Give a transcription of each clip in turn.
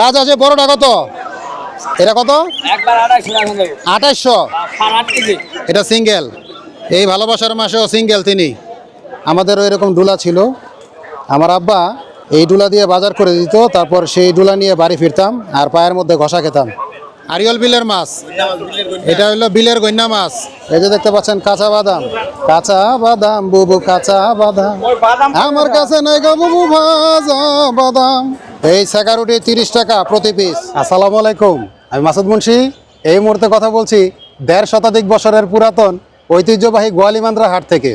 রাজহাঁসে বড়টা কত? এটা কত? আঠাইশশো। এটা সিঙ্গেল। এই ভালোবাসার মাসেও সিঙ্গেল তিনি। আমাদেরও এরকম ডুলা ছিল। আমার আব্বা এই ডুলা দিয়ে বাজার করে দিত তারপর সেই ডুলা নিয়ে বাড়ি ফিরতাম আর পায়ের মধ্যে ঘষা খেতাম। আরিয়ল বিলের মাছ। এটা হলো বিলের গন্যা মাছ। এই যে দেখতে পাচ্ছেন কাঁচা বাদাম। কাঁচা বাদাম বুবু কাঁচা বাদাম। বাদাম আমার কাছে নাই গো বুবু ভাজা বাদাম। এই সেকারুটি তিরিশ টাকা প্রতি পিস আসসালামু আলাইকুম। আমি মাসুদ মুন্সি। এই মুহূর্তে কথা বলছি দেড় শতাধিক বছরের পুরাতন ঐতিহ্যবাহী গোয়ালিমান্দ্রা হাট থেকে।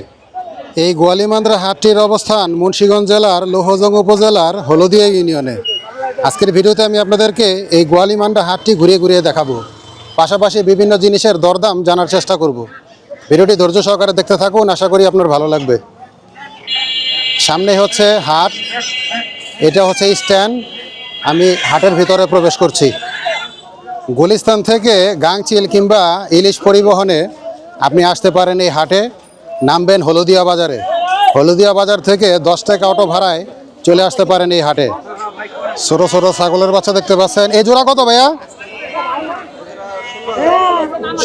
এই গোয়ালিমান্দ্রা হাটটির অবস্থান মুন্সিগঞ্জ জেলার লোহজং উপজেলার হলদিয়া ইউনিয়নে। আজকের ভিডিওতে আমি আপনাদেরকে এই গোয়ালিমান্দ্রা হাটটি ঘুরিয়ে ঘুরিয়ে দেখাবো। পাশাপাশি বিভিন্ন জিনিসের দরদাম জানার চেষ্টা করব। ভিডিওটি ধৈর্য সহকারে দেখতে থাকুন, আশা করি আপনার ভালো লাগবে। সামনে হচ্ছে হাট। এটা হচ্ছে স্ট্যান্ড। আমি হাটের ভিতরে প্রবেশ করছি। গুলিস্তান থেকে গাংচিল কিংবা ইলিশ পরিবহনে আপনি আসতে পারেন এই হাটে। নামবেন হলদিয়া বাজারে। হলদিয়া বাজার থেকে দশ টাকা অটো ভাড়ায় চলে আসতে পারেন এই হাটে। ছোটো ছোটো ছাগলের বাচ্চা দেখতে পাচ্ছেন। এই জোড়া কত ভাইয়া?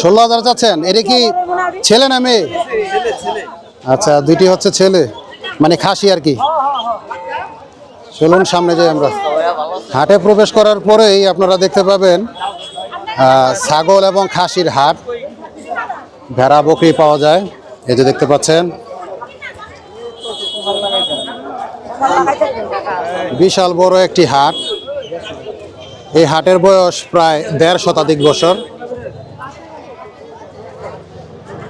ষোলো হাজার চাচ্ছেন। এটা কি ছেলে না মেয়ে? আচ্ছা দুইটি হচ্ছে ছেলে। মানে খাসি আর কি। চলুন সামনে যাই আমরা হাটে প্রবেশ করার পরেই আপনারা দেখতে পাবেন ছাগল এবং খাসির হাট। ভেড়া, বকরি পাওয়া যায়। এই যে দেখতে পাচ্ছেন। বিশাল বড় একটি হাট। এই হাটের বয়স প্রায় দেড় শতাধিক বছর।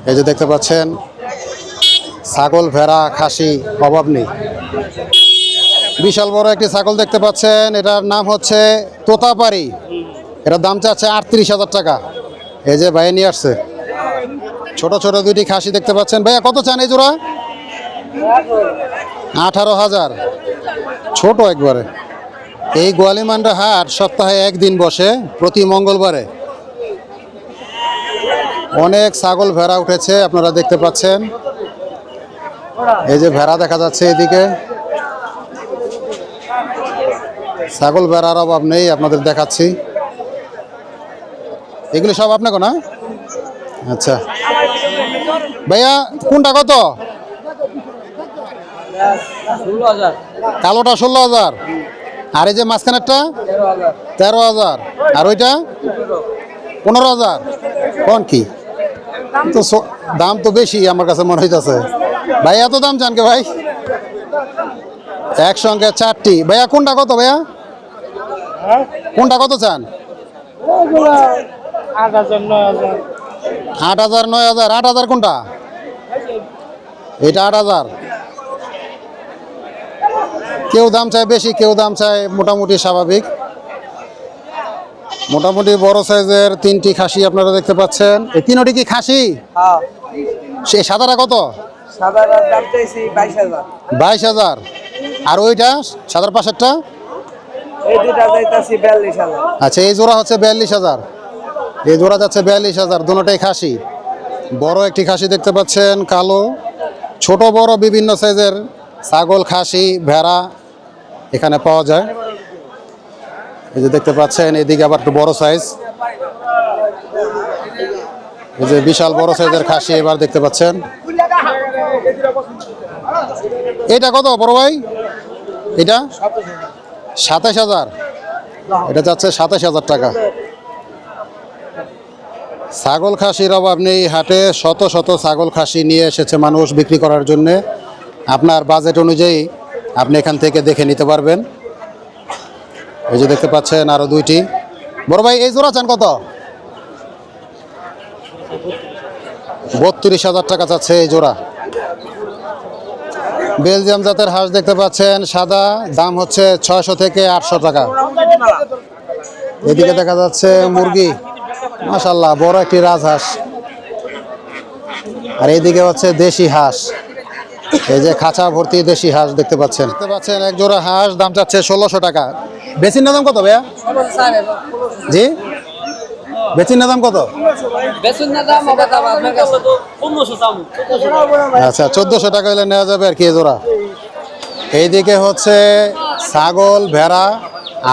এই যে দেখতে পাচ্ছেন, ছাগল, ভেড়া, খাসি, অভাব নেই। বিশাল বড় একটি ছাগল দেখতে পাচ্ছেন। এটার নাম হচ্ছে তোতাপাড়ি। এটার দাম চাচ্ছে আটত্রিশ হাজার টাকা। এই যে ভাই নিয়ে আসছে। ছোট ছোট দুইটি খাসি দেখতে পাচ্ছেন। ভাইয়া কত চান এই জোড়া? আঠারো হাজার। ছোট একবারে। এই গোয়ালিমান্ডা হাট সপ্তাহে একদিন বসে, প্রতি মঙ্গলবারে। অনেক ছাগল ভেড়া উঠেছে, আপনারা দেখতে পাচ্ছেন। এই যে ভেড়া দেখা যাচ্ছে এদিকে। ছাগল ভেড়ার অভাব নেই, আপনাদের দেখাচ্ছি। এগুলো সব আপনাকে না? আচ্ছা। ভাইয়া, কোনটা কত? কালোটা ষোলো হাজার। আর এই যে মাঝখানেরটা? তেরো হাজার। আর ওইটা? পনেরো হাজার। কোন কি? তো দাম তো বেশি আমার কাছে মনে হইতেছে। ভাই এত দাম চান কে ভাই? একসঙ্গে চারটি। ভাইয়া, কোনটা কত ভাইয়া? কোনটা কত চান? আট হাজার নয় হাজার। আট হাজার নয় হাজার। আট হাজার কোনটা? এটা আট হাজার। কেউ দাম চায় বেশি কেউ দাম চায় মোটামুটি স্বাভাবিক। মোটামুটি বড় সাইজের তিনটি খাসি আপনারা দেখতে পাচ্ছেন। এই তিনটি কি খাসি? হ্যাঁ। সে সাদাটা কত? সাদার দাম চাইছি বাইশ হাজার। বাইশ হাজার। আর ওইটা সাদার পাশেরটা? আচ্ছা এই জোড়া হচ্ছে বিয়াল্লিশ হাজার। এই জোড়া যাচ্ছে বিয়াল্লিশ হাজার, দুটোটাই খাসি। বড় একটি খাসি দেখতে পাচ্ছেন, কালো। ছোট, বড়, বিভিন্ন সাইজের ছাগল, খাসি, ভেড়া এখানে পাওয়া যায়। এই যে দেখতে পাচ্ছেন, এদিকে আবার একটু বড় সাইজ। এই যে বিশাল বড় সাইজের খাসি এবার দেখতে পাচ্ছেন। এটা কত, বড় ভাই? এটা? সাতাশ হাজার। এটা যাচ্ছে সাতাশ হাজার টাকা। ছাগল খাসির অভাব নেই, হাটে শত শত ছাগল খাসি নিয়ে এসেছে মানুষ বিক্রি করার জন্যে। আপনার বাজেট অনুযায়ী আপনি এখান থেকে দেখে নিতে পারবেন। এই যে দেখতে পাচ্ছেন আরও দুইটি। বড় ভাই, এই জোড়া চান কত? বত্রিশ হাজার টাকা চাচ্ছে এই জোড়া। বেলজিয়াম জাতের হাঁস দেখতে পাচ্ছেন সাদা দাম হচ্ছে ছয়শো থেকে আটশো টাকা। এদিকে দেখা যাচ্ছে মুরগি। মাশাল্লাহ বড় একটি রাজহাঁস। আর এইদিকে হচ্ছে দেশি হাঁস। এই যে খাঁচা ভর্তি দেশি হাঁস দেখতে পাচ্ছেন। দেখতে পাচ্ছেন এক জোড়া হাঁস দাম চাচ্ছে ষোলোশো টাকা। বেচির দাম কত ভাইয়া? জি? বেচির দাম কত? আচ্ছা চোদ্দোশো টাকা হলে নেওয়া যাবে আর কি জোড়া। এইদিকে হচ্ছে ছাগল ভেড়া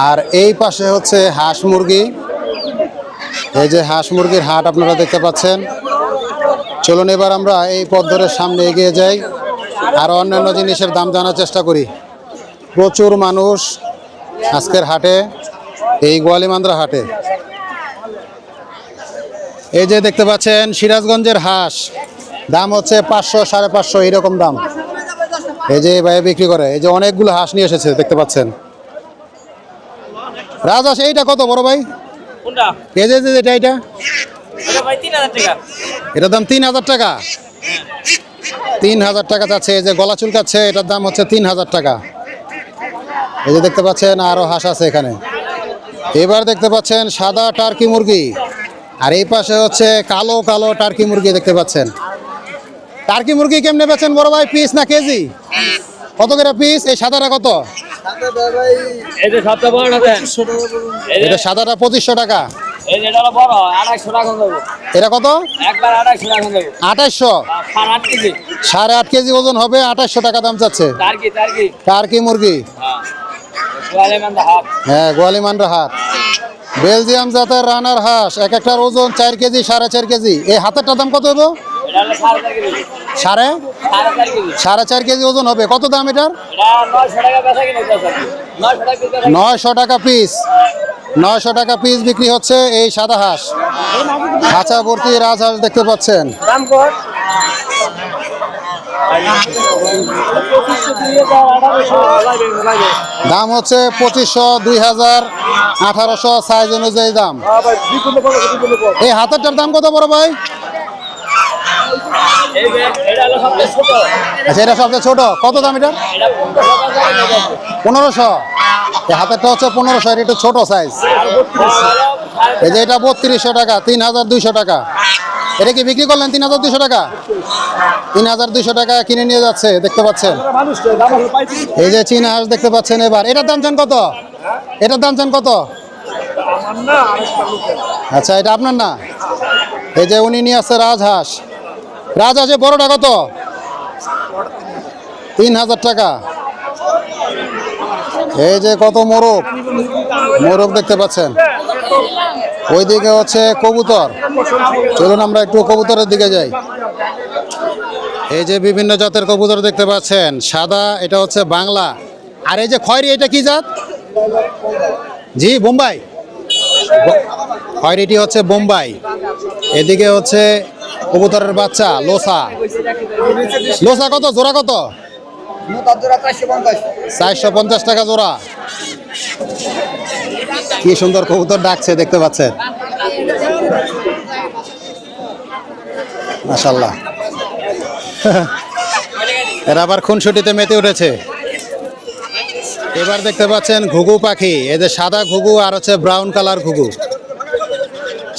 আর এই পাশে হচ্ছে হাঁস মুরগি। এই যে হাঁস মুরগির হাট আপনারা দেখতে পাচ্ছেন। চলুন এবার আমরা এই পথ ধরে সামনে এগিয়ে যাই আর অন্যান্য জিনিসের দাম জানার চেষ্টা করি। প্রচুর মানুষ আজকের হাটে এই গোয়ালিমান্দ্রা হাটে। এই যে দেখতে পাচ্ছেন সিরাজগঞ্জের হাঁস। দাম হচ্ছে পাঁচশো সাড়ে পাঁচশো এইরকম দাম। এই যে ভাই বিক্রি করে এই যে অনেকগুলো হাঁস নিয়ে এসেছে দেখতে পাচ্ছেন। রাজহাঁস এইটা কত বড় ভাই? এই যে এটা এটা? এটার দাম তিন হাজার টাকা? তিন হাজার টাকা চাচ্ছে এই যে গলা চুলকাচ্ছে এটার দাম হচ্ছে তিন হাজার টাকা। এই যে দেখতে পাচ্ছেন আরও হাঁস আছে এখানে। এবার দেখতে পাচ্ছেন সাদা টার্কি মুরগি। আর এই পাশে হচ্ছে কালো কালো টার্কি মুরগি দেখতে পাচ্ছেন। টার্কি মুরগি কেমনে বেচেন বড় ভাই পিস না কেজি? কত করে পিস এই সাদাটা কত? এটা সাদাটা পঁচিশশো টাকা। এটা কত? আঠাশশো সাড়ে আট কেজি। ওজন হবে আঠাশশো টাকা দাম চাচ্ছে। টার্কি মুরগি। হ্যাঁ। গোয়ালিমান্দা হাট। হ্যাঁ গোয়ালিমান্ডা হাট। বেলজিয়াম জাতের রানার হাঁস, এক একটার ওজন চার কেজি, সাড়ে চার কেজি। এই হাতেরটার দাম কত হলো সাড়ে? সাড়ে চার কেজি ওজন হবে। কত দাম এটার? নয়শো টাকা পিস নয়শো টাকা পিস বিক্রি হচ্ছে এই সাদা হাঁস। খাঁচা ভর্তি রাজহাঁস দেখতে পাচ্ছেন। দাম হচ্ছে পঁচিশশো, দুই হাজার, আঠারোশো সাইজ অনুযায়ী দাম। এই হাতেরটার দাম কত বড় ভাই? এটা সবচেয়ে ছোট আচ্ছা এটা সবচেয়ে ছোট। কত দাম এটা। পনেরোশো। এই হাতেরটা হচ্ছে পনেরোশো, এটা একটু ছোট সাইজ এই যে এটা বত্রিশশো টাকা, তিন হাজার দুইশো টাকা। এটা কি বিক্রি করলেন তিন হাজার দুইশো টাকা? তিন হাজার দুইশো টাকা কিনে নিয়ে যাচ্ছে, দেখতে পাচ্ছেন। এই যে চীনা হাঁস দেখতে পাচ্ছেন এবার। এটার দাম চান কত? এটার দাম চান কত? আচ্ছা এটা আপনার না? এই যে উনি নিয়ে আসছে রাজহাঁস রাজহাঁসে বড়টা কত? তিন হাজার টাকা। এই যে কত মোরগ। মোরগ দেখতে পাচ্ছেন। ওইদিকে হচ্ছে কবুতর। চলুন আমরা একটু কবুতরের দিকে যাই। এই যে বিভিন্ন জাতের কবুতর দেখতে পাচ্ছেন, সাদা, এটা হচ্ছে বাংলা। আর এই যে খয়রি, এটা কি জাত? জি, বোম্বাই। খয়রিটি হচ্ছে বোম্বাই। এদিকে হচ্ছে কবুতরের বাচ্চা, লোসা। লোসা কত? জোড়া কত? চারশো পঞ্চাশ টাকা জোড়া। কি সুন্দর কবুতর ডাকছে, দেখতে পাচ্ছেন? মাশাল্লাহ এরা আবার খুনসুটিতে মেতে উঠেছে। এবার দেখতে পাচ্ছেন ঘুঘু পাখি। এদের সাদা ঘুঘু আর হচ্ছে ব্রাউন কালার ঘুঘু।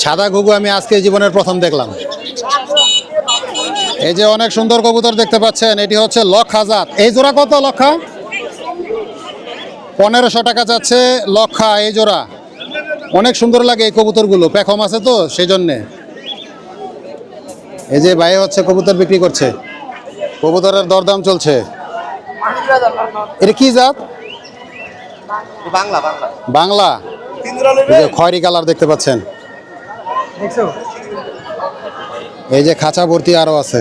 সাদা ঘুঘু আমি আজকে জীবনের প্রথম দেখলাম। এই যে অনেক সুন্দর কবুতর দেখতে পাচ্ছেন এটি হচ্ছে লক্ষা জাত এই জোড়া কত লক্ষা পনেরোশো টাকা যাচ্ছে লক্ষা এই জোড়া। অনেক সুন্দর লাগে এই কবুতরগুলো পেখম আছে তো সেই জন্যে এই যে ভাই হচ্ছে কবুতর বিক্রি করছে। কবুতরের দরদাম চলছে। এটা কি জাত? বাংলা বাংলা। বাংলা। এই যে খয়রি কালার দেখতে পাচ্ছেন। এই যে খাঁচা ভর্তি আরও আছে।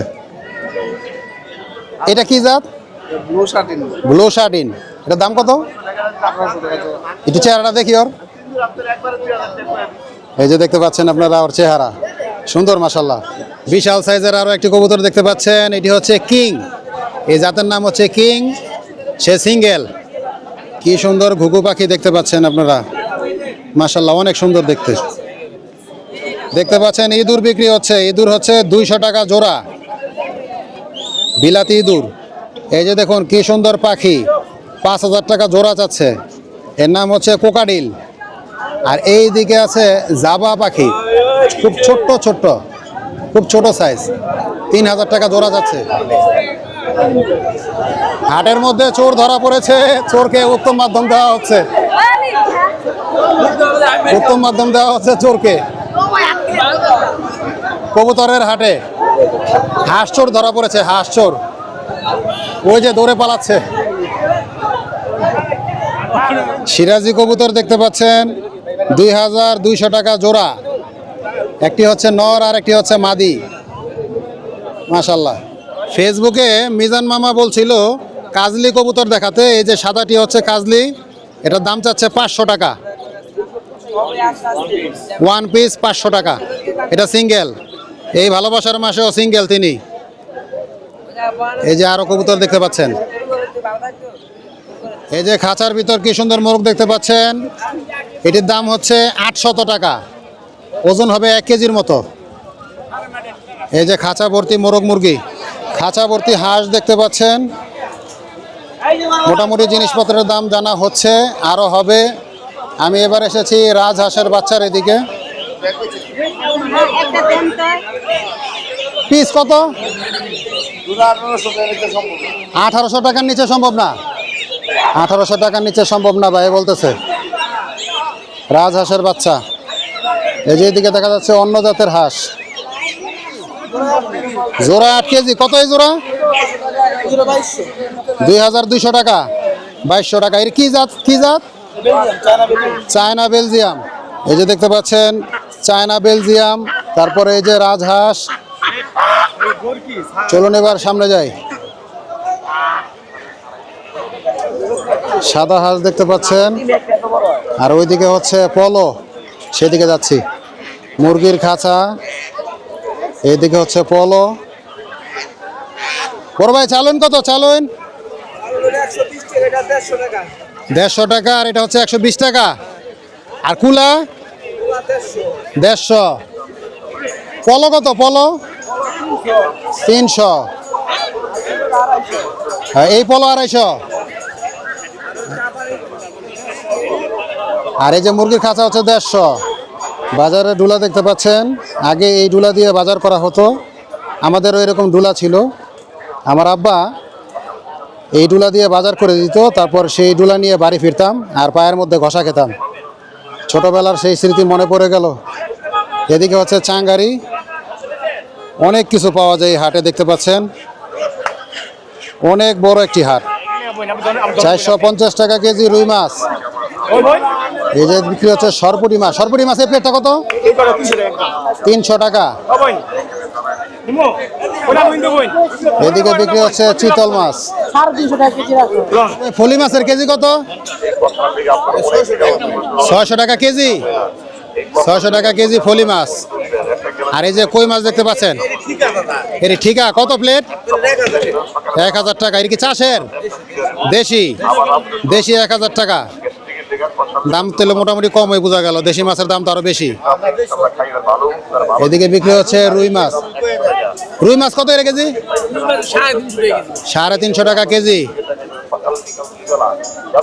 এটা কি জাত? ব্লু শার্টিন এটার দাম কত? একটু চেহারাটা দেখি ওর। এই যে দেখতে পাচ্ছেন আপনারা ওর চেহারা। সুন্দর মাসাল্লাহ বিশাল সাইজের আরও একটি কবুতর দেখতে পাচ্ছেন। এটি হচ্ছে কিং। এই জাতের নাম হচ্ছে কিং। সে সিঙ্গেল। কি সুন্দর ঘুঘু পাখি দেখতে পাচ্ছেন আপনারা। মাসাল্লাহ অনেক সুন্দর দেখতে। দেখতে পাচ্ছেন, ইঁদুর বিক্রি হচ্ছে। ইঁদুর হচ্ছে দুইশো টাকা জোড়া। বিলাতি ইঁদুর। এই যে দেখুন, কি সুন্দর পাখি। পাঁচ হাজার টাকা জোড়া চাচ্ছে। এর নাম হচ্ছে কোকাডিল। আর এই দিকে আছে জাবা পাখি। খুব ছোট্ট ছোট্ট। খুব ছোট সাইজ তিন হাজার টাকা জোড়া যাচ্ছে। হাটের মধ্যে চোর ধরা পড়েছে। চোরকে উত্তম মাধ্যম দেওয়া হচ্ছে। উত্তম মাধ্যম দেওয়া হচ্ছে চোরকে। কবুতরের হাটে হাঁস চোর ধরা পড়েছে হাঁস চোর ওই যে দৌড়ে পালাচ্ছে। সিরাজি কবুতর দেখতে পাচ্ছেন, দুই হাজার দুইশো টাকা জোড়া। একটি হচ্ছে নর আর একটি হচ্ছে মাদি। মাশাল্লাহ ফেসবুকে মিজান মামা বলছিল, কাজলি কবুতর দেখাতে, এই যে সাদাটি হচ্ছে কাজলি, এটার দাম চাচ্ছে পাঁচশো টাকা। ওয়ান পিস পাঁচশো টাকা। এটা সিঙ্গেল এই ভালোবাসার মাসেও সিঙ্গেল তিনি। এই যে আরও কবুতর দেখতে পাচ্ছেন। এই যে খাঁচার ভিতর কি সুন্দর মোরগ দেখতে পাচ্ছেন। এটির দাম হচ্ছে আটশত টাকা। ওজন হবে এক কেজির মতো। এই যে খাঁচা ভর্তি মোরগ মুরগি। খাঁচা ভর্তি হাঁস দেখতে পাচ্ছেন। মোটামুটি জিনিসপত্রের দাম জানা হচ্ছে। আরও হবে আমি এবার এসেছি রাজহাঁসের বাচ্চার এদিকে। পিস কত? আঠারোশো টাকার নিচে সম্ভব না। আঠারোশো টাকার নিচে সম্ভব না ভাই বলতেছে। রাজহাঁসের বাচ্চা। এই যে এদিকে দেখা যাচ্ছে অন্য জাতের হাঁস। জোড়া আট কেজি, কত এই জোড়া? দুই হাজার দুইশো টাকা, বাইশশো টাকা। এর কি জাত? কি জাত? China Belgium. এই যে দেখতে পাচ্ছেন, চায়না বেলজিয়াম, তারপরে এই যে রাজহাঁস। চলুন এবার সামনে যাই। সাদা হাঁস দেখতে পাচ্ছেন, আর ওইদিকে হচ্ছে পলো। সেদিকে যাচ্ছি। মুরগির খাঁচা, এইদিকে হচ্ছে পলো। বড় ভাই, চালুন কত? চালুন। দেড়শো টাকা আর এটা হচ্ছে একশো বিশ টাকা। আর কুলা? দেড়শো। পলো কত? পলো? তিনশো। হ্যাঁ, এই পলো আড়াইশো। আর এই যে মুরগির খাঁচা হচ্ছে দেড়শো। বাজারে ডুলা দেখতে পাচ্ছেন। আগে এই ডুলা দিয়ে বাজার করা হতো। আমাদেরও এরকম ডুলা ছিল। আমার আব্বা এই ডুলা দিয়ে বাজার করে দিত, তারপর সেই ডুলা নিয়ে বাড়ি ফিরতাম আর পায়ের মধ্যে ঘষা খেতাম। ছোটবেলার সেই স্মৃতি মনে পড়ে গেল। এদিকে হচ্ছে চাঙ্গারি। অনেক কিছু পাওয়া যায় হাটে, দেখতে পাচ্ছেন। অনেক বড় একটি হাট। চারশো পঞ্চাশ টাকা কেজি রুই মাছ। এই যে বিক্রি হচ্ছে সরপুটি মাছ। সরপুটি মাছের প্লেটটা কত? তিনশো টাকা। এদিকে বিক্রি হচ্ছে চিতল মাছ। এই ফলি মাছের কেজি কত? ছয়শো টাকা কেজি। ছয়শো টাকা কেজি ফলি মাছ। আর এই যে কই মাছ দেখতে পাচ্ছেন? এটি ঠিকা কত প্লেট এক হাজার টাকা। এর কি চাষের? দেশি। দেশি এক হাজার টাকা। দাম তেলে মোটামুটি কম হয়ে বোঝা গেল। দেশি মাছের দাম তো আরও বেশি। এদিকে বিক্রি হচ্ছে রুই মাছ। রুই মাছ কত এর কেজি? সাড়ে তিনশো টাকা কেজি।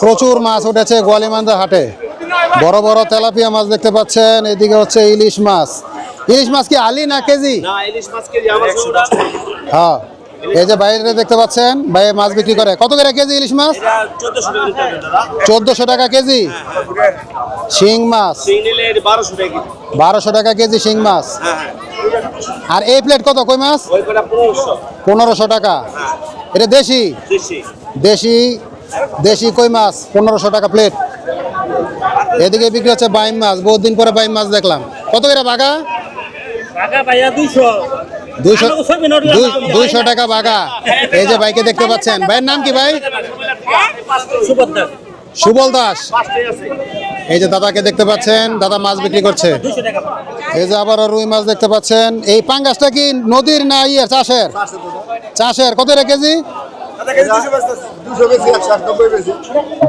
প্রচুর মাছ উঠেছে গোয়ালিমান্দা হাটে। বড় বড় তেলাপিয়া মাছ দেখতে পাচ্ছেন এদিকে হচ্ছে ইলিশ মাছ। ইলিশ মাছ কি আলি না কেজি? হ্যাঁ এই যে বাইরে দেখতে পাচ্ছেন বাইরে মাছ বিক্রি করে। কত করে কেজি ইলিশ মাছ? চোদ্দশো টাকা কেজি শিং মাছ। বারোশো টাকা কেজি। শিং মাছ। আর এই প্লেট কত? কই মাছ? পনেরোশো। টাকা। এটা দেশি? দেশি। দেশি? কই মাছ? পনেরোশো টাকা প্লেট এদিকে বিক্রি হচ্ছে বাইম মাছ। বহুত দিন পরে বাইম মাছ দেখলাম। কত করে বাগা দুইশো। দুই- দুইশো টাকা বাগা এই যে বাইকে দেখতে পাচ্ছেন। ভাইয়ের নাম কি ভাই? সুবল দাস। এই যে দাদাকে দেখতে পাচ্ছেন। দাদা মাছ বিক্রি করছে। এই যে আবার রুই মাছ দেখতে পাচ্ছেন। এই পাঙ্গাসটা কি নদীর না ইয়ে চাষের? চাষের। কত কেজি?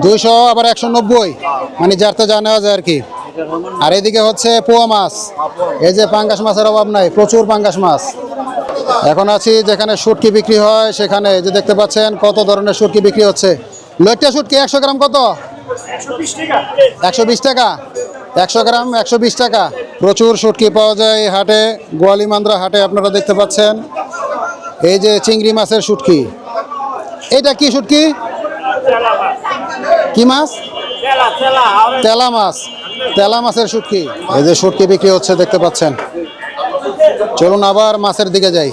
দুইশো, আবার একশো নব্বই। মানে যারতে যা নেওয়া যায় আর কি। আর এদিকে হচ্ছে পোয়া মাছ। এই যে পাঙ্গাস মাছের অভাব নাই, প্রচুর পাঙ্গাস মাছ। এখন আছি যেখানে শুটকি বিক্রি হয়, সেখানে যে দেখতে পাচ্ছেন কত ধরনের শুটকি বিক্রি হচ্ছে। লইট্টা শুটকি একশো গ্রাম কত? একশো বিশ টাকা। একশো গ্রাম একশো বিশ টাকা। প্রচুর শুটকি পাওয়া যায় এই হাটে গোয়ালিমান্দ্রা হাটে আপনারা দেখতে পাচ্ছেন। এই যে চিংড়ি মাছের শুটকি এটা কি শুটকি কি মাছ? তেলা মাছ। তেলা মাছের শুটকি এই যে শুটকি বিক্রি হচ্ছে দেখতে পাচ্ছেন। চলুন আবার মাছের দিকে যাই।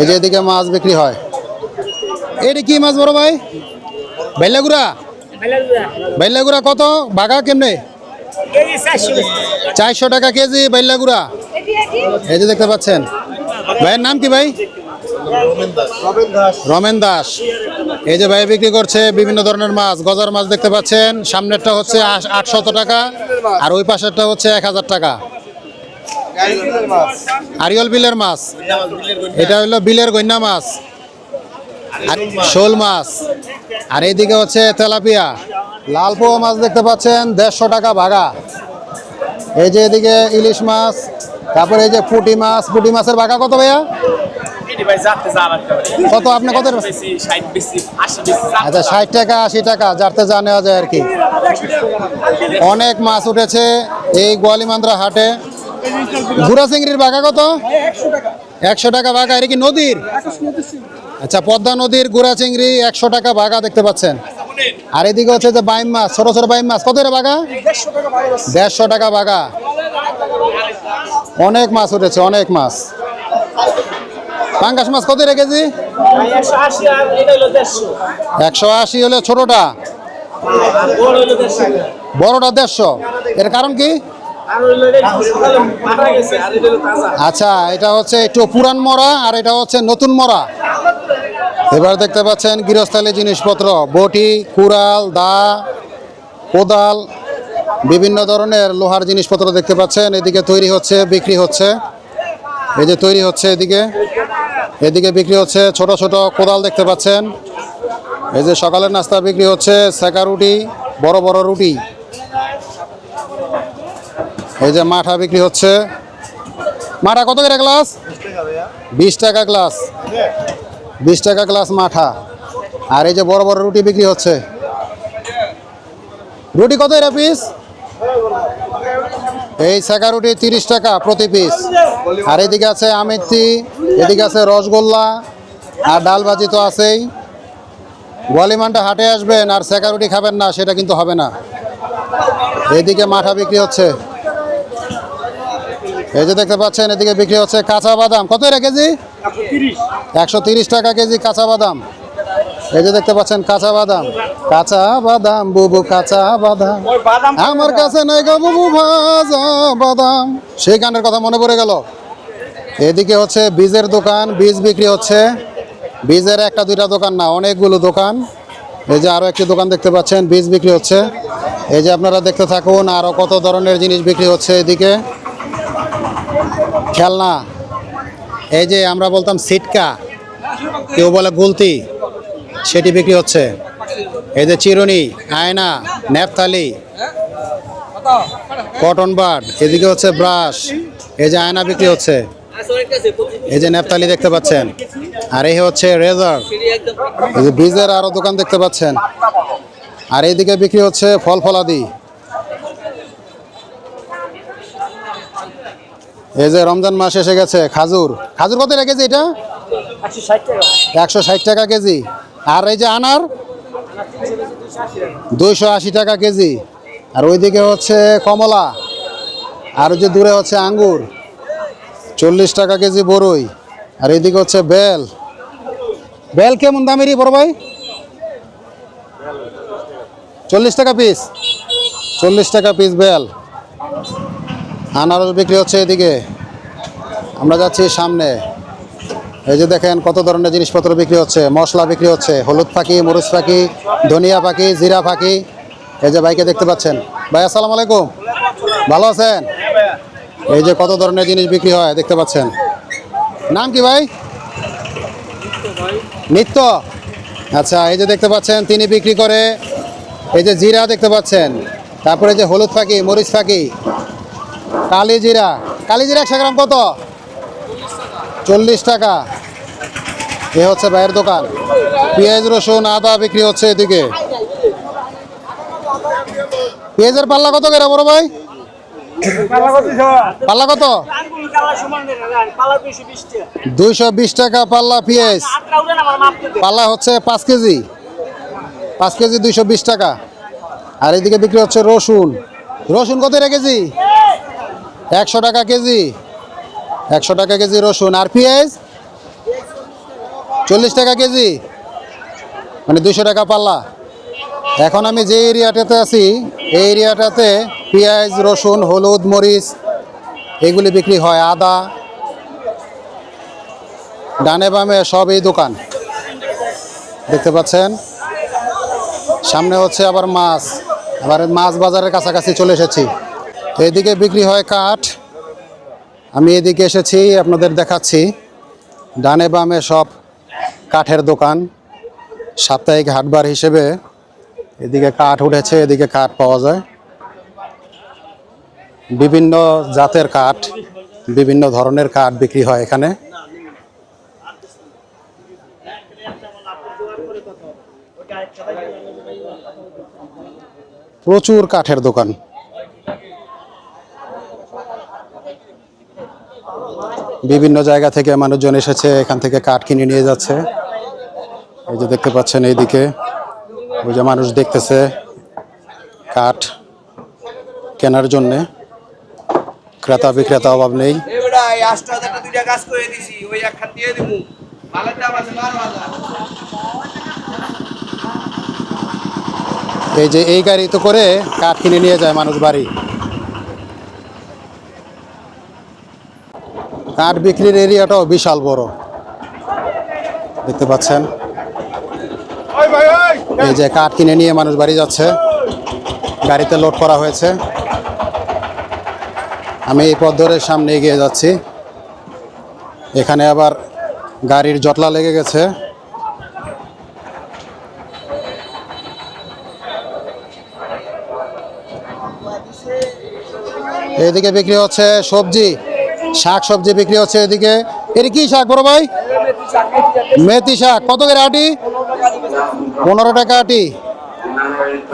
এই যে এদিকে মাছ বিক্রি হয়। এটা কি মাছ বড় ভাই? বেলাগুড়া বাইল্লাগুড়া কত? বাঘা কেমনে? চারশো টাকা কেজি বাইল্লাগুড়া এই যে দেখতে পাচ্ছেন। ভাইয়ের নাম কি ভাই? রমেন দাস। এই যে ভাই বিক্রি করছে বিভিন্ন ধরনের মাছ, গজার মাছ দেখতে পাচ্ছেন। সামনেরটা হচ্ছে আটশত টাকা, আর ওই পাশেরটা হচ্ছে এক হাজার টাকা। আরিয়ল বিলের মাছ। এটা হলো বিলের গন্যা মাছ। আর শোল মাছ। আর এইদিকে হচ্ছে তেলাপিয়া। লাল পোয়া মাছ দেখতে পাচ্ছেন দেড়শো টাকা ভাগা। এই যে এদিকে ইলিশ মাছ তারপরে এই যে পুঁটি মাছ। পুঁটি মাছের ভাগা কত ভাইয়া? কত আপনি কত? আচ্ছা ষাট টাকা আশি টাকা যাতে যা নেওয়া যায় আর কি। অনেক মাছ উঠেছে এই গোয়ালিমান্দ্রা হাটে। ঘুরা চিংড়ির বাঘা কত? একশো টাকা। বাঘা এটা কি নদীর? আচ্ছা পদ্মা নদীর গুড়া চিংড়ি একশো টাকা বাঘা দেখতে পাচ্ছেন। আর এদিকে হচ্ছে যে বাইম মাছ, ছোট ছোট বাইম মাছ, কত বাঘা? দেড়শো টাকা বাঘা। অনেক মাছ উঠেছে, অনেক মাছ। পাঙ্গাস মাছ কত রে কেজি? একশো আশি হলে ছোটটা। বড়টা দেড়শো। এর কারণ কি? আচ্ছা এটা হচ্ছে একটু পুরান মরা আর এটা হচ্ছে নতুন মরা। এবার দেখতে পাচ্ছেন গৃহস্থালী জিনিসপত্র বটি কুড়াল দা কোদাল বিভিন্ন ধরনের লোহার জিনিসপত্র দেখতে পাচ্ছেন। এদিকে তৈরি হচ্ছে বিক্রি হচ্ছে। এই যে তৈরি হচ্ছে এদিকে। এদিকে বিক্রি হচ্ছে ছোট ছোট কোদাল দেখতে পাচ্ছেন। এই যে সকালের নাস্তা বিক্রি হচ্ছে সেকা রুটি বড় বড় রুটি। এই যে মাঠা বিক্রি হচ্ছে। মাঠা কত করে গ্লাস বিশ টাকা গ্লাস বিশ টাকা গ্লাস মাঠা। আর এই যে বড় বড় রুটি বিক্রি হচ্ছে। রুটি কত এরা পিস এই সেকা রুটি তিরিশ টাকা প্রতি পিস আর এদিকে আছে আমেথি, এদিকে আছে রসগোল্লা, আর ডাল ভাজি তো আছেই। গোয়ালিমানটা হাটে আসবেন আর সেকা রুটি খাবেন না, সেটা কিন্তু হবে না। এদিকে মাঠা বিক্রি হচ্ছে। এই যে দেখতে পাচ্ছেন, এদিকে বিক্রি হচ্ছে কাঁচা বাদাম। কত এরা কেজি? একশো তিরিশ। টাকা কেজি কাঁচা বাদাম। এই যে দেখতে পাচ্ছেন কাঁচা বাদাম। কাঁচা বাদাম বুবু কাঁচা বাদাম। আমার কাছে নাই গো বুবু ভাজা বাদাম। সেই গানের কথা মনে পড়ে গেল। এদিকে হচ্ছে বীজের দোকান বীজ বিক্রি হচ্ছে। বীজের একটা দুইটা দোকান না অনেকগুলো দোকান। এই যে আরও একটি দোকান দেখতে পাচ্ছেন বীজ বিক্রি হচ্ছে। এই যে আপনারা দেখতে থাকুন আরও কত ধরনের জিনিস বিক্রি হচ্ছে এদিকে। খেলনা। এই যে আমরা বলতাম সিটকা, কেউ বলে গুলতি, সেটি বিক্রি হচ্ছে। এই যে চিরুনি, আয়না ন্যাপথালি কটন বার্ড, এদিকে হচ্ছে ব্রাশ, এই যে আয়না বিক্রি হচ্ছে। এই যে ন্যাপথালি দেখতে পাচ্ছেন। আর এই হচ্ছে রেজার। এই যে বীজের আরও দোকান দেখতে পাচ্ছেন। আর এইদিকে বিক্রি হচ্ছে ফল ফলাদি। এই যে রমজান মাস এসে গেছে, খাজুর। খাজুর কত রেখেছে এটা? একশো ষাট টাকা কেজি। আর এই যে আনার? দুইশো আশি টাকা কেজি। আর ওইদিকে হচ্ছে কমলা। আর ওই যে দূরে হচ্ছে আঙ্গুর। চল্লিশ টাকা কেজি বড়ই আর এইদিকে হচ্ছে বেল। বেল কেমন দামেরই বড় ভাই? চল্লিশ টাকা পিস চল্লিশ টাকা পিস বেল। আনারস বিক্রি হচ্ছে এদিকে। আমরা যাচ্ছি সামনে। এই যে দেখেন কত ধরনের জিনিসপত্র বিক্রি হচ্ছে। মশলা বিক্রি হচ্ছে, হলুদ পাখি মরিচ পাখি ধনিয়া পাখি জিরা পাখি এই যে ভাইকে দেখতে পাচ্ছেন। ভাই, আসসালামু আলাইকুম। ভালো আছেন? এই যে কত ধরনের জিনিস বিক্রি হয় দেখতে পাচ্ছেন। নাম কি ভাই? নিত্য। আচ্ছা এই যে দেখতে পাচ্ছেন, তিনি বিক্রি করে। এই যে জিরা দেখতে পাচ্ছেন। তারপরে যে হলুদ পাখি মরিচ পাখি কালি জিরা কালি জিরা একশো গ্রাম কত? চল্লিশ টাকা। এ হচ্ছে ভাইয়ের দোকান। পেঁয়াজ, রসুন, আদা বিক্রি হচ্ছে এদিকে। পেঁয়াজের পাল্লা কত করে বড় ভাই? পাল্লা কত? দুইশো বিশ টাকা পাল্লা পেঁয়াজ। পাল্লা হচ্ছে পাঁচ কেজি। পাঁচ কেজি দুইশো বিশ টাকা। আর এদিকে বিক্রি হচ্ছে রসুন। রসুন কত রে কেজি? একশো টাকা কেজি। একশো টাকা কেজি রসুন। আর পেঁয়াজ? চল্লিশ টাকা কেজি। মানে দুশো টাকা পাল্লা। এখন আমি যে এরিয়াটাতে আছি, এই এরিয়াটাতে পেঁয়াজ, রসুন, হলুদ, মরিচ, এগুলি বিক্রি হয়। আদা, ডানে বামে সব এই দোকান। দেখতে পাচ্ছেন? সামনে হচ্ছে আবার মাছ। আবার মাছ বাজারের কাছাকাছি চলে এসেছি। এদিকে বিক্রি হয় কাঠ। আমি এদিকে এসেছি, আপনাদের দেখাচ্ছি। ডানে বামে সব কাঠের দোকান। সাপ্তাহিক হাটবার হিসেবে এদিকে কাঠ উঠেছে, এদিকে কাঠ পাওয়া যায়। বিভিন্ন জাতের কাঠ, বিভিন্ন ধরনের কাঠ বিক্রি হয় এখানে। প্রচুর কাঠের দোকান। বিভিন্ন জায়গা থেকে মানুষজন এসেছে এখান থেকে কাঠ কিনে নিয়ে যাচ্ছে। এই যে দেখতে পাচ্ছেন এইদিকে ওই যে মানুষ দেখতেছে কাঠ কেনার জন্যে। ক্রেতা বিক্রেতা অভাব নেই। এই যে এই গাড়ি তো করে কাঠ কিনে নিয়ে যায় মানুষ বাড়ি। কাঠ বিক্রির এরিয়াটাও বিশাল বড়। দেখতে পাচ্ছেন? এই যে কাঠ কিনে নিয়ে মানুষ বাড়ি যাচ্ছে। গাড়িতে লোড করা হয়েছে। আমি এই পথ ধরে সামনে এগিয়ে যাচ্ছি। এখানে আবার গাড়ির জটলা লেগে গেছে। এদিকে বিক্রি হচ্ছে সবজি। শাক সবজি বিক্রি হচ্ছে এদিকে। এর কি শাক বড় ভাই? মেথি শাক। কত করে আটি? পনেরো টাকা আটি।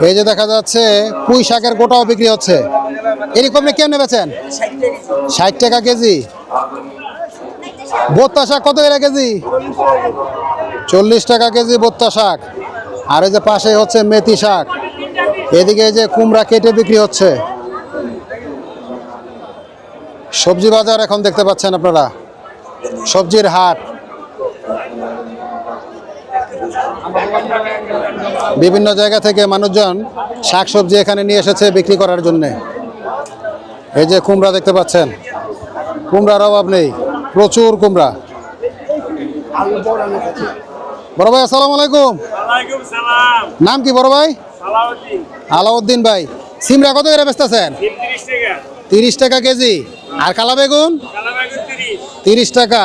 এই যে দেখা যাচ্ছে, পুঁই শাকের গোটাও বিক্রি হচ্ছে। এরকম কেমনে বেচেন? ষাট টাকা কেজি। বোত্তা শাক কত করে কেজি? চল্লিশ টাকা কেজি বোত্তা শাক। আর এই যে পাশে হচ্ছে মেথি শাক। এদিকে এই যে কুমড়া কেটে বিক্রি হচ্ছে। সবজি বাজার এখন দেখতে পাচ্ছেন আপনারা। সবজির হাট। বিভিন্ন জায়গা থেকে মানুষজন শাক সবজি এখানে নিয়ে এসেছে বিক্রি করার জন্যে। এই যে কুমড়া দেখতে পাচ্ছেন। কুমড়ার অভাব নেই প্রচুর কুমড়া। বড় ভাই আসসালামু আলাইকুম। নাম কি বড় ভাই? আলাউদ্দিন ভাই। সিমরা কত করে বেচতেছেন? 30 তিরিশ টাকা কেজি। আর কালা বেগুন? তিরিশ। টাকা।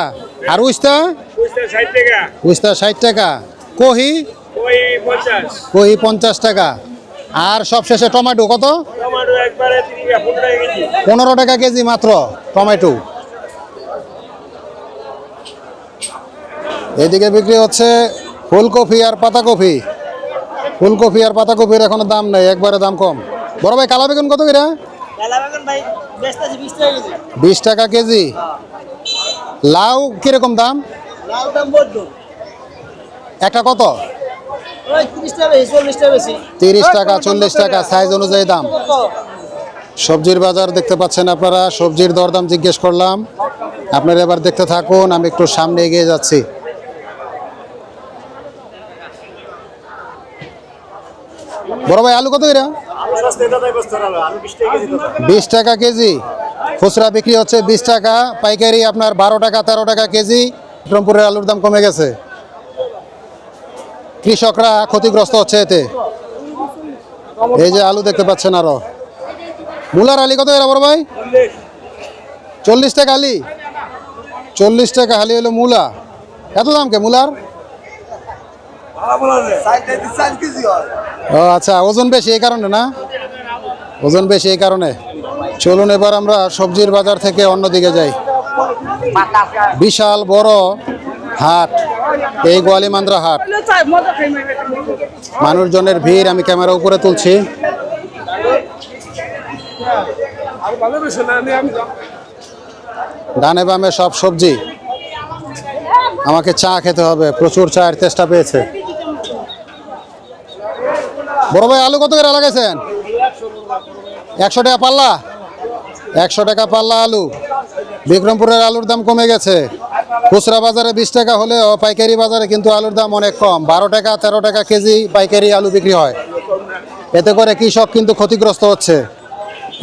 আর উস্তা? পুষ্টা 60 টাকা। উস্তা ষাট টাকা। কহি? কহি পঞ্চাশ টাকা। আর সবশেষে টমেটো কত? টমেটো একবারে 30 টাকা 15 টাকা কেজি। পনেরো টাকা কেজি মাত্র টমেটো। এদিকে বিক্রি হচ্ছে ফুলকপি আর পাতাকপি। ফুলকপি আর পাতাকপির এখনও দাম নেই একবারে দাম কম। বড় ভাই কালা বেগুন কত করে? কালামাগুন ভাই বেচতেছি 20 টাকা কেজি। বিশ টাকা কেজি। লাউ কীরকম দাম? একটা কত? ওই 30 টাকা বেশি 40 টাকা বেশি। তিরিশ টাকা চল্লিশ টাকা সাইজ অনুযায়ী দাম। সবজির বাজার দেখতে পাচ্ছেন আপনারা সবজির দরদাম জিজ্ঞেস করলাম। আপনারা এবার দেখতে থাকুন আমি একটু সামনে এগিয়ে যাচ্ছি। বড় ভাই, আলু কত করে? বিশ টাকা কেজি। খুচরা বিক্রি হচ্ছে বিশ টাকা, পাইকারি আপনার বারো টাকা, তেরো টাকা কেজি। বিক্রমপুরের আলুর দাম কমে গেছে। কৃষকরা ক্ষতিগ্রস্ত হচ্ছে এতে। এই যে আলু দেখতে পাচ্ছেন আরও। মূলার আলি কত বড় ভাই? চল্লিশ টাকা আলি। চল্লিশ টাকা হালি হলো মূলা। এত দাম কে মূলার? ও আচ্ছা ওজন বেশি এই কারণে না? ওজন বেশি এই কারণে। চলুন, এবার আমরা সবজির বাজার থেকে অন্যদিকে যাই। বিশাল বড় হাট, এই গোয়ালিমান্দ্রা হাট। মানুষজনের ভিড় আমি ক্যামেরা উপরে তুলছি। ডানে বামে সব সবজি। আমাকে চা খেতে হবে, প্রচুর চায়ের চেষ্টা পেয়েছে। বড় ভাই, আলু কত করে লাগাইছেন? একশো টাকা পাল্লা? একশো টাকা পাল্লা আলু। বিক্রমপুরের আলুর দাম কমে গেছে। খুচরা বাজারে বিশ টাকা হলেও পাইকারি বাজারে কিন্তু আলুর দাম অনেক কম। বারো টাকা, তেরো টাকা কেজি পাইকারি আলু বিক্রি হয়। এতে করে কৃষক কিন্তু ক্ষতিগ্রস্ত হচ্ছে।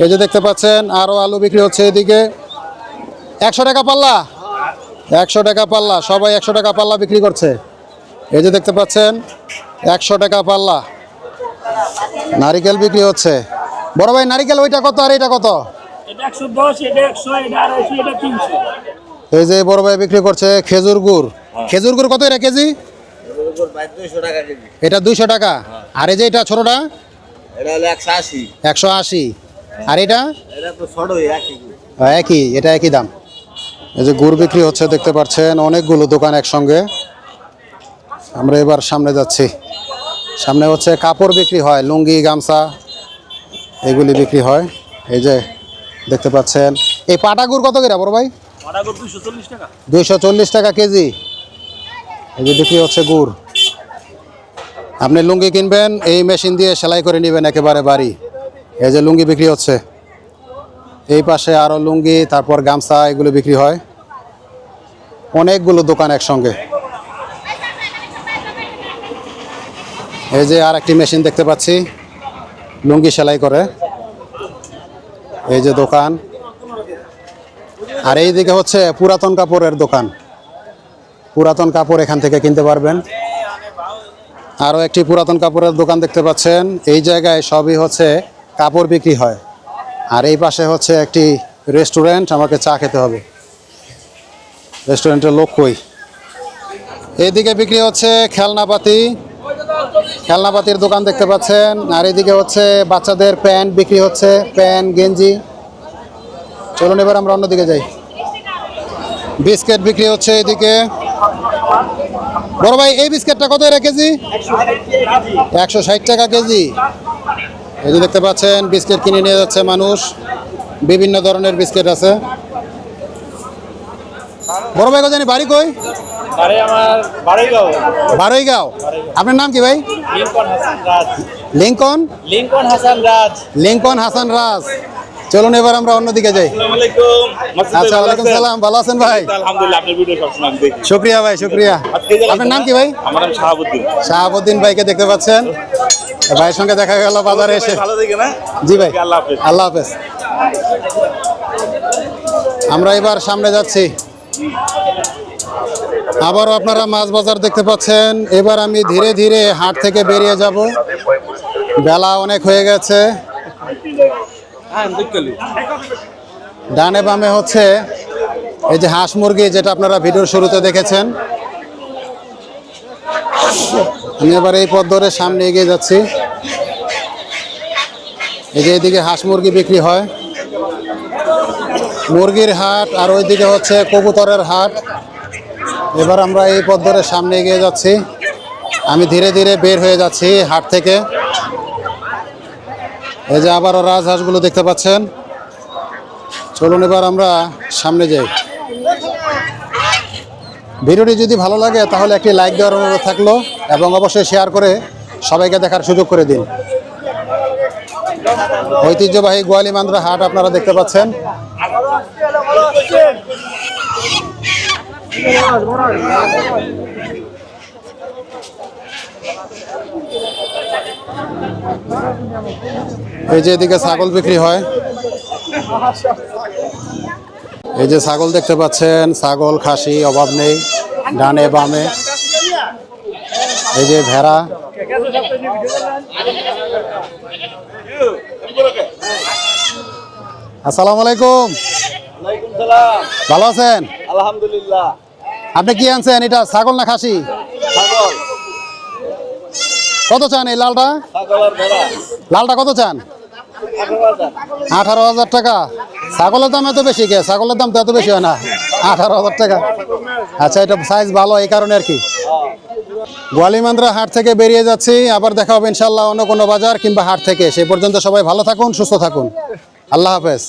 এই যে দেখতে পাচ্ছেন আরও আলু বিক্রি হচ্ছে এদিকে। একশো টাকা পাল্লা? একশো টাকা পাল্লা। সবাই একশো টাকা পাল্লা বিক্রি করছে। এই যে দেখতে পাচ্ছেন, একশো টাকা পাল্লা। নারিকেল বিক্রি হচ্ছে। বড় ভাই নারিকেল ওইটা কত আর এটা কত? এই যে বড় ভাই বিক্রি করছে খেজুর গুড়। খেজুর গুড় কত এটা কেজি? দুইশো টাকা কেজি। এটা দুইশো টাকা। আর এই যে এটা ছোটটা? একশো আশি। আর এটা? এটা তো ছোটই একই একই এটা একই দাম। এই যে গুড় বিক্রি হচ্ছে দেখতে পাচ্ছেন অনেকগুলো দোকান একসঙ্গে। আমরা এবার সামনে যাচ্ছি। সামনে হচ্ছে কাপড় বিক্রি হয় লুঙ্গি গামছা এগুলি বিক্রি হয়। এই যে দেখতে পাচ্ছেন। এই পাটা গুড় কত করে বড় ভাই? দুইশো চল্লিশ টাকা। কেজি। এই যে বিক্রি হচ্ছে গুড়। আপনি লুঙ্গি কিনবেন এই মেশিন দিয়ে সেলাই করে নেবেন একেবারে বাড়ি। এই যে লুঙ্গি বিক্রি হচ্ছে। এই পাশে আরও লুঙ্গি তারপর গামছা এগুলো বিক্রি হয়। অনেকগুলো দোকান একসঙ্গে। এই যে আর একটি মেশিন দেখতে পাচ্ছি, লুঙ্গি সেলাই করে। এই যে দোকান। আর এই দিকে হচ্ছে পুরাতন কাপড়ের দোকান। পুরাতন কাপড় এখান থেকে কিনতে পারবেন। আরও একটি পুরাতন কাপড়ের দোকান দেখতে পাচ্ছেন। এই জায়গায় সবই হচ্ছে কাপড় বিক্রি হয়। আর এই পাশে হচ্ছে একটি রেস্টুরেন্ট, আমাকে চা খেতে হবে। রেস্টুরেন্টের লোক কই? এইদিকে বিক্রি হচ্ছে খেলনাপাতি। খেলনাপাতির দোকান দেখতে পাচ্ছেন, আর এদিকে হচ্ছে বাচ্চাদের প্যান্ট বিক্রি হচ্ছে, প্যান্ট, গেঞ্জি। চলুন এবার আমরা অন্যদিকে যাই। বিস্কিট বিক্রি হচ্ছে এদিকে। বড় ভাই, এই বিস্কিটটা কত এর কেজি? একশো ষাট টাকা কেজি। এই যে দেখতে পাচ্ছেন, বিস্কিট কিনে নিয়ে যাচ্ছে মানুষ। বিভিন্ন ধরনের বিস্কিট আছে। বড় ভাই জানি, বাড়ি কই? আপনার নাম কি ভাই? লিঙ্কন লিঙ্কন? হাসান রাজ। লিঙ্কন হাসান রাজ। চলুন এবার আমরা অন্যদিকে যাই। আচ্ছা ওয়ালাইকুম সালাম। ভালো আছেন ভাই? শুক্রিয়া ভাই শুক্রিয়া। আপনার নাম কি ভাই? আমার নাম শাহাবুদ্দিন। শাহাবুদ্দিন ভাইকে দেখতে পাচ্ছেন। ভাইয়ের সঙ্গে দেখা গেল বাজারে এসে। না জি ভাই আল্লাহ হাফেজ। আমরা এবার সামনে যাচ্ছি। আবারও আপনারা মাছ বাজার দেখতে পাচ্ছেন। এবার আমি ধীরে ধীরে হাট থেকে বেরিয়ে যাব। বেলা অনেক হয়ে গেছে। ডানে বামে হচ্ছে এই যে হাঁস মুরগি, যেটা আপনারা ভিডিওর শুরুতে দেখেছেন। আমি এবার এই পথ ধরে সামনে এগিয়ে যাচ্ছি। এই যে এদিকে হাঁস মুরগি বিক্রি হয়। মুরগির হাট আর ওইদিকে হচ্ছে কবুতরের হাট। এবার আমরা এই পথ ধরে সামনে এগিয়ে যাচ্ছি। আমি ধীরে ধীরে বের হয়ে যাচ্ছি হাট থেকে। এই যে আবারও রাজহাঁসগুলো দেখতে পাচ্ছেন। চলুন এবার আমরা সামনে যাই। ভিডিওটি যদি ভালো লাগে, তাহলে একটি লাইক দেওয়ার অনুরোধ থাকল এবং অবশ্যই শেয়ার করে সবাইকে দেখার সুযোগ করে দিন। ঐতিহ্যবাহী গোয়ালি মান্দ্রা হাট আপনারা দেখতে পাচ্ছেন। এই যে এদিকে ছাগল বিক্রি হয়। এই যে ছাগল দেখতে পাচ্ছেন ছাগল খাসি অভাব নেই ডানে বামে। এই যে ভেড়া। আসসালামু আলাইকুম। ভালো আছেন? আলহামদুলিল্লাহ। আপনি কি আনছেন? এটা ছাগল না খাসি? কত চান এই লালটা? লালটা কত চান? আঠারো হাজার। টাকা। ছাগলের দাম এত বেশি কে? ছাগলের দাম তো এত বেশি হয় না। আঠারো হাজার টাকা। আচ্ছা এটা সাইজ ভালো এই কারণে আর কি। গোয়ালিমান্দ্রা হাট থেকে বেরিয়ে যাচ্ছি। আবার দেখা হবে ইনশাল্লাহ অন্য কোনো বাজার কিংবা হাট থেকে। সেই পর্যন্ত সবাই ভালো থাকুন সুস্থ থাকুন। আল্লাহ হাফেজ।